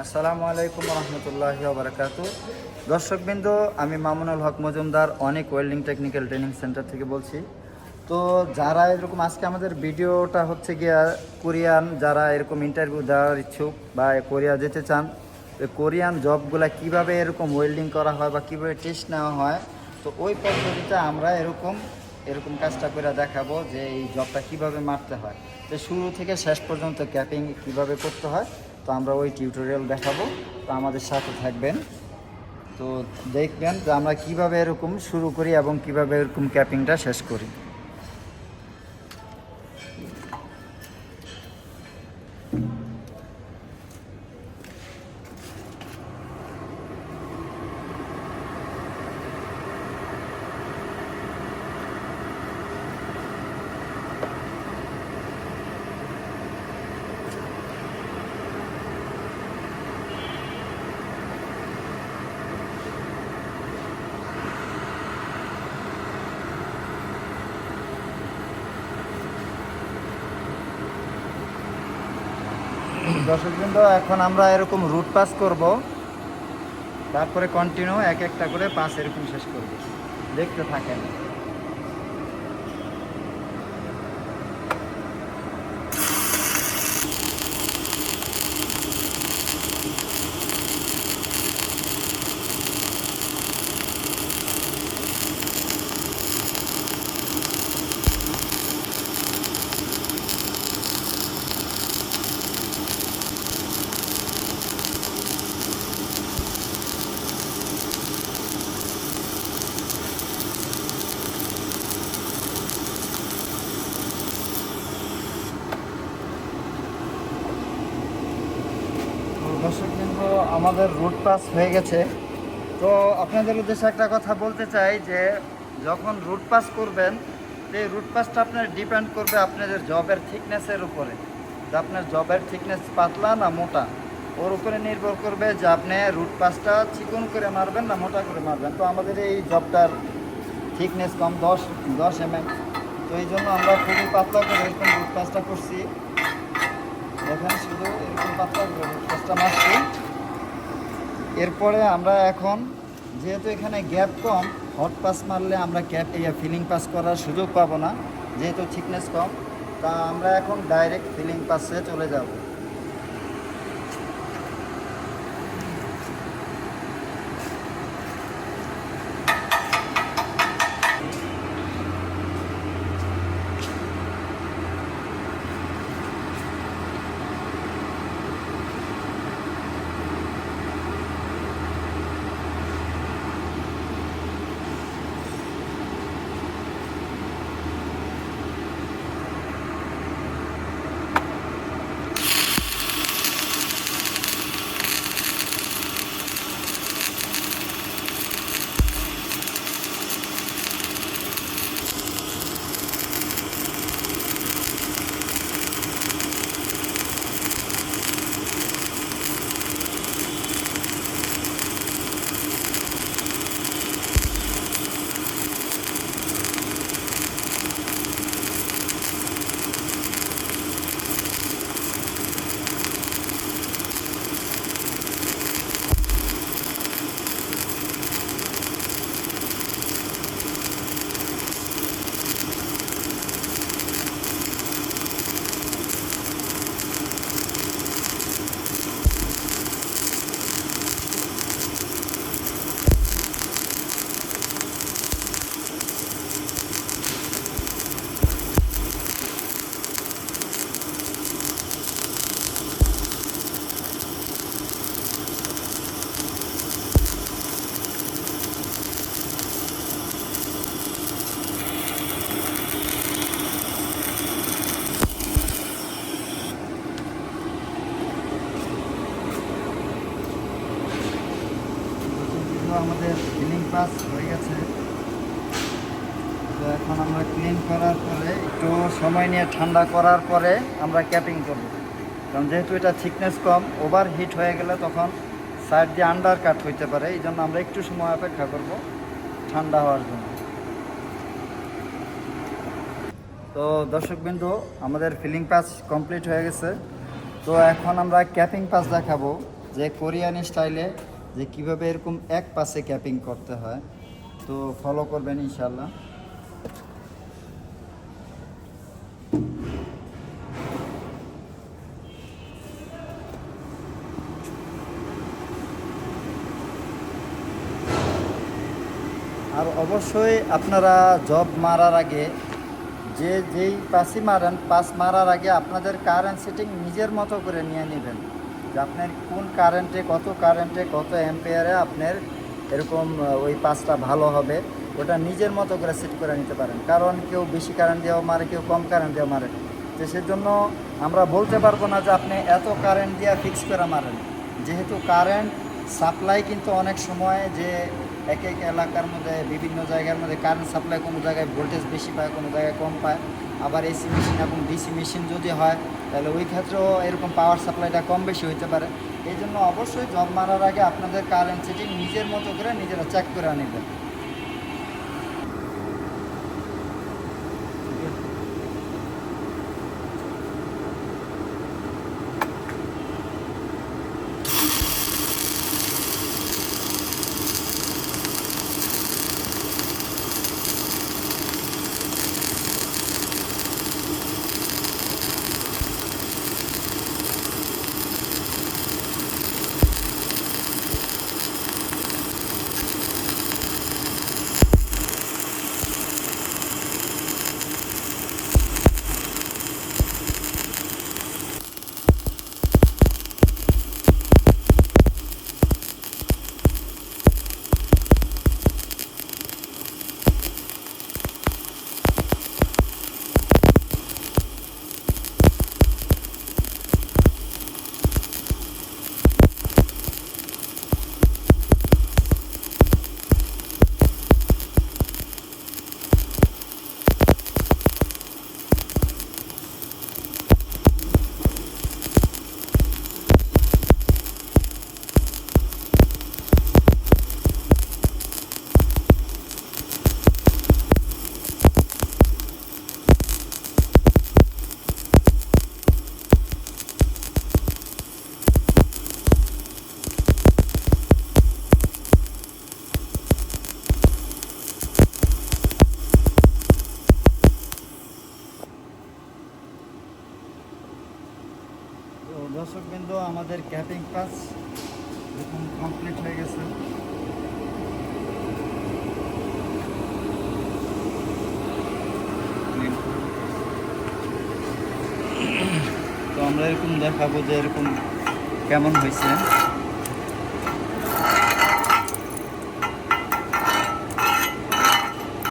আসসালামু আলাইকুম রহমতুল্লাহ বারকাত দর্শকবৃন্দ, আমি মামুনুল হক মজুমদার, অনেক ওয়েল্ডিং টেকনিক্যাল ট্রেনিং সেন্টার থেকে বলছি। তো যারা এরকম আজকে আমাদের ভিডিওটা হচ্ছে গিয়া কোরিয়ান, যারা এরকম ইন্টারভিউ দেওয়ার ইচ্ছুক বা কোরিয়া যেতে চান কোরিয়ান জবগুলা কীভাবে এরকম ওয়েল্ডিং করা হয় বা কীভাবে টেস্ট নেওয়া হয়, তো ওই পদ্ধতিতে আমরা এরকম এরকম কাজটা করে দেখাবো যে এই জবটা কীভাবে মারতে হয়। তো শুরু থেকে শেষ পর্যন্ত ক্যাপিং কীভাবে করতে হয় তো আমরা ওই টিউটোরিয়াল দেখাবো। তো আমাদের সাথে থাকবেন। তো দেখবেন যে আমরা কীভাবে এরকম শুরু করি এবং কীভাবে এরকম ক্যাপিংটা শেষ করি। দর্শকবৃন্দ, এখন আমরা এরকম রুট পাস করব। তারপরে কন্টিনিউ এক একটা করে পাস এরকম শেষ করব। দেখতে থাকেন তো দর্শকবৃন্দ আমাদের রুট পাস হয়ে গেছে। তো আপনাদের উদ্দেশ্যে একটা কথা বলতে চাই যে, যখন রুট পাস করবেন এই রুট পাসটা আপনার ডিপেন্ড করবে আপনাদের জবের থিকনেসের উপরে। যে আপনার জবের থিকনেস পাতলা না মোটা? ওর উপরে নির্ভর করবে যে আপনি রুট পাসটা চিকন করে মারবেন না মোটা করে মারবেন। তো আমাদের এই জবটার থিকনেস কম, দশ দশ এম তো এই জন্য আমরা খুবই পাতলা করে এরকম রুট পাসটা করছি। দেখেন শুধু এরকম পাতলা করে রুট পাসটা মারছি। এরপরে আমরা এখন, যেহেতু এখানে গ্যাপ কম হট পাস মারলে আমরা ক্যাপ ইয়ে ফিলিং পাস করার সুযোগ পাবো না, যেহেতু থিকনেস কম, তা আমরা এখন ডাইরেক্ট ফিলিং পাসে চলে যাব। আমাদের ফিলিং পাস হয়ে গেছে। তো এখন আমরা ক্লিন করার পরে, একটু সময় নিয়ে ঠান্ডা করার পরে আমরা ক্যাপিং করব। কারণ যেহেতু এটা থিকনেস কম ওভার হিট হয়ে গেলে তখন সাইড দিয়ে আন্ডার কাট হইতে পারে। এই জন্য আমরা একটু সময় অপেক্ষা করব ঠান্ডা হওয়ার জন্য। তো দর্শকবিন্দু আমাদের ফিলিং পাস কমপ্লিট হয়ে গেছে। তো এখন আমরা ক্যাপিং পাস দেখাবো যে কোরিয়ান স্টাইলে যে কীভাবে এরকম এক পাশে ক্যাপিং করতে হয়, তো ফলো করবেন ইনশাল্লাহ আর অবশ্যই আপনারা জব মারার আগে, যে যেই পাসই মারেন পাস মারার আগে আপনাদের কারেন্ট সেটিং নিজের মতো করে নিয়ে নেবেন। যে আপনার কোন কারেন্টে কত কারেন্টে কত অ্যাম্পেয়ারে আপনার এরকম ওই পাঁচটা ভালো হবে, ওটা নিজের মতো করে সেট করে নিতে পারেন। কারণ কেউ বেশি কারেন্ট দিয়েও মারে, কেউ কম কারেন্ট দিয়েও মারে। তো সেজন্য আমরা বলতে পারব না যে আপনি এত কারেন্ট দিয়ে ফিক্স করে মারেন। যেহেতু কারেন্ট সাপ্লাই কিন্তু অনেক সময় যে এক এক এলাকার মধ্যে, বিভিন্ন জায়গার মধ্যে কারেন্ট সাপ্লাই কোনো জায়গায় ভোল্টেজ বেশি পায়, কোনো জায়গায় কম পায়। আবার এসি মেশিন এবং ডিসি মেশিন যদি হয়, তাহলে ওই ক্ষেত্রেও এরকম পাওয়ার সাপ্লাইটা কম বেশি হইতে পারে। এই জন্য অবশ্যই জব মারার আগে আপনাদের কারেন্ট সেটিং নিজের মতো করে নিজেরা চেক করে নেবেন তো দর্শক বিন্দু আমাদের ক্যাপিং কাজ দেখুন কমপ্লিট হয়ে গেছে। তো আমরা এরকম দেখাবো যে এরকম কেমন হয়েছে।